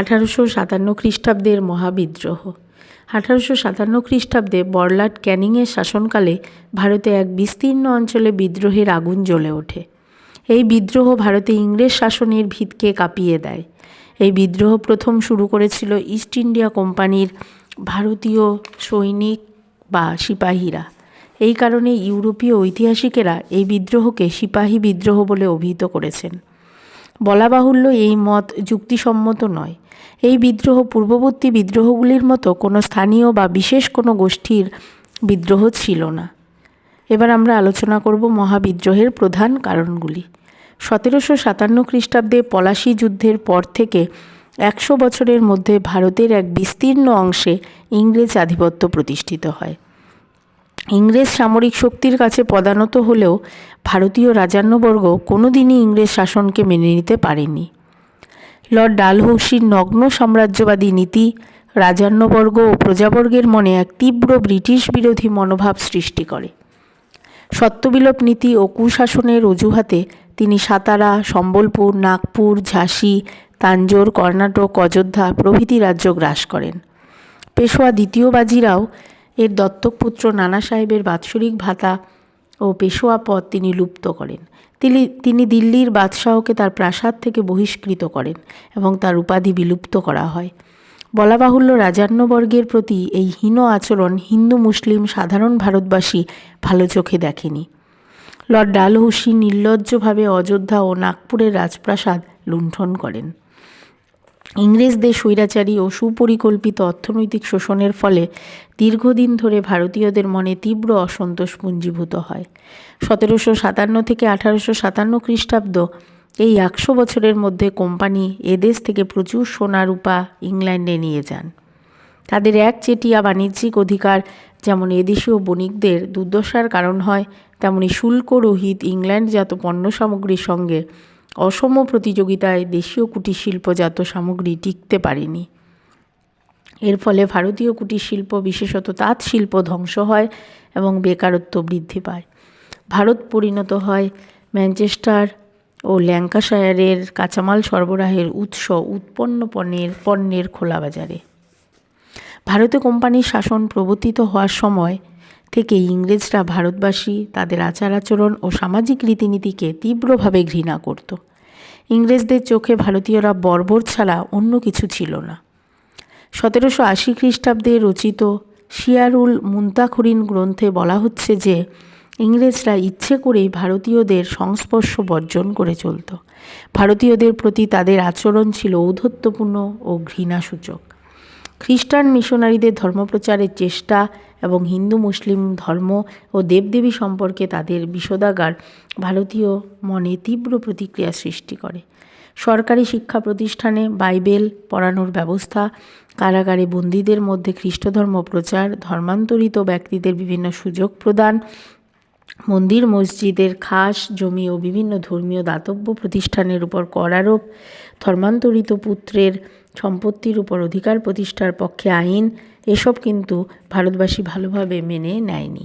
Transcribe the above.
আঠারোশো সাতান্ন খ্রিস্টাব্দের মহাবিদ্রোহ। আঠারোশো সাতান্ন খ্রিস্টাব্দে বড়লাট ক্যানিংয়ের শাসনকালে ভারতে এক বিস্তীর্ণ অঞ্চলে বিদ্রোহের আগুন জ্বলে ওঠে। এই বিদ্রোহ ভারতে ইংরেজ শাসনের ভিতকে কাঁপিয়ে দেয়। এই বিদ্রোহ প্রথম শুরু করেছিল ইস্ট ইন্ডিয়া কোম্পানির ভারতীয় সৈনিক বা সিপাহীরা। এই কারণে ইউরোপীয় ঐতিহাসিকেরা এই বিদ্রোহকে সিপাহী বিদ্রোহ বলে অভিহিত করেছেন। বলা বাহুল্য এই মত যুক্তিসম্মত নয়। এই বিদ্রোহ পূর্ববর্তী বিদ্রোহগুলির মতো কোনো স্থানীয় বা বিশেষ কোনো গোষ্ঠীর বিদ্রোহ ছিল না। এবার আমরা আলোচনা করব মহাবিদ্রোহের প্রধান কারণগুলি। সতেরোশো সাতান্ন খ্রিস্টাব্দে পলাশি যুদ্ধের পর থেকে একশো বছরের মধ্যে ভারতের এক বিস্তীর্ণ অংশে ইংরেজ আধিপত্য প্রতিষ্ঠিত হয়। ইংরেজ সামরিক শক্তির কাছে পদানত হলেও ভারতীয় রাজান্যবর্গ কোনোদিনই ইংরেজ শাসনকে মেনে নিতে পারেনি। লর্ড ডালহৌসির নগ্ন সাম্রাজ্যবাদী নীতি রাজান্যবর্গ ও প্রজাবর্গের মনে এক তীব্র ব্রিটিশ বিরোধী মনোভাব সৃষ্টি করে। সত্যবিলোপ নীতি ও কুশাসনের অজুহাতে তিনি সাতারা, সম্বলপুর, নাগপুর, ঝাঁসি, তাঞ্জোর, কর্ণাটক, অযোধ্যা প্রভৃতি রাজ্য গ্রাস করেন। পেশোয়া দ্বিতীয় বাজিরাও এর দত্তকপুত্র নানা সাহেবের বাৎসরিক ভাতা ও পেশোয়া পদ তিনি লুপ্ত করেন। তিনি তিনি দিল্লির বাদশাহকে তার প্রাসাদ থেকে বহিষ্কৃত করেন এবং তার উপাধি বিলুপ্ত করা হয়। বলা বাহুল্য রাজান্যবর্গের প্রতি এই হীন আচরণ হিন্দু মুসলিম সাধারণ ভারতবাসী ভালো চোখে দেখেনি। লর্ড ডালহৌসি নির্লজ্জভাবে অযোধ্যা ও নাগপুরের রাজপ্রাসাদ লুণ্ঠন করেন। ইংরেজদের স্বৈরাচারী ও সুপরিকল্পিত অর্থনৈতিক শোষণের ফলে দীর্ঘদিন ধরে ভারতীয়দের মনে তীব্র অসন্তোষ পুঞ্জীভূত হয়। সতেরোশো সাতান্ন থেকে আঠারোশো সাতান্ন খ্রিস্টাব্দ এই একশো বছরের মধ্যে কোম্পানি এদেশ থেকে প্রচুর সোনা রূপা ইংল্যান্ডে নিয়ে যান। তাদের এক চেটিয়া বাণিজ্যিক অধিকার যেমন এদেশীয় বণিকদের দুর্দশার কারণ হয়, তেমনি শুল্ক রহিত ইংল্যান্ডজাত পণ্য সামগ্রীর সঙ্গে অসম প্রতিযোগিতায় দেশীয় কুটির শিল্পজাত সামগ্রী টিকতে পারেনি। এর ফলে ভারতীয় কুটির শিল্প বিশেষত তাঁত শিল্প ধ্বংস হয় এবং বেকারত্ব বৃদ্ধি পায়। ভারত পরিণত হয় ম্যানচেস্টার ও ল্যাঙ্কাশায়ারের কাঁচামাল সরবরাহের উৎস উৎপন্ন পণ্যের পণ্যের খোলা বাজারে। ভারতে কোম্পানির শাসন প্রবর্তিত হওয়ার সময় থেকে ইংরেজরা ভারতবাসী তাদের আচার আচরণ ও সামাজিক রীতিনীতিকে তীব্রভাবে ঘৃণা করত। ইংরেজদের চোখে ভারতীয়রা বর্বর ছাড়া অন্য কিছু ছিল না। সতেরোশো আশি খ্রিস্টাব্দে রচিত শিয়ারুল মুন্তাখরিন গ্রন্থে বলা হচ্ছে যে, ইংরেজরা ইচ্ছে করেই ভারতীয়দের সংস্পর্শ বর্জন করে চলত। ভারতীয়দের প্রতি তাদের আচরণ ছিল ঔদ্ধত্যপূর্ণ ও ঘৃণাসূচক। খ্রিস্টান মিশনারিদের ধর্মপ্রচারের চেষ্টা এবং হিন্দু, মুসলিম ধর্ম ও দেবদেবী সম্পর্কে তাদের বিষোদাগার ভারতীয় মনে তীব্র প্রতিক্রিয়া সৃষ্টি করে। সরকারি শিক্ষা প্রতিষ্ঠানে বাইবেল পড়ানোর ব্যবস্থা, কারাগারে বন্দীদের মধ্যে খ্রিস্টধর্ম প্রচার, ধর্মান্তরিত ব্যক্তিদের বিভিন্ন সুযোগ প্রদান মন্দির, মসজিদের খাস, জমি ও বিভিন্ন ধর্মীয় দাতব্য প্রতিষ্ঠানের উপর কর আরোপ, ধর্মান্তরিত পুত্রের সম্পত্তির উপর অধিকার প্রতিষ্ঠার পক্ষে আইন, এসব কিন্তু ভারতবাসী ভালোভাবে মেনে নেয়নি।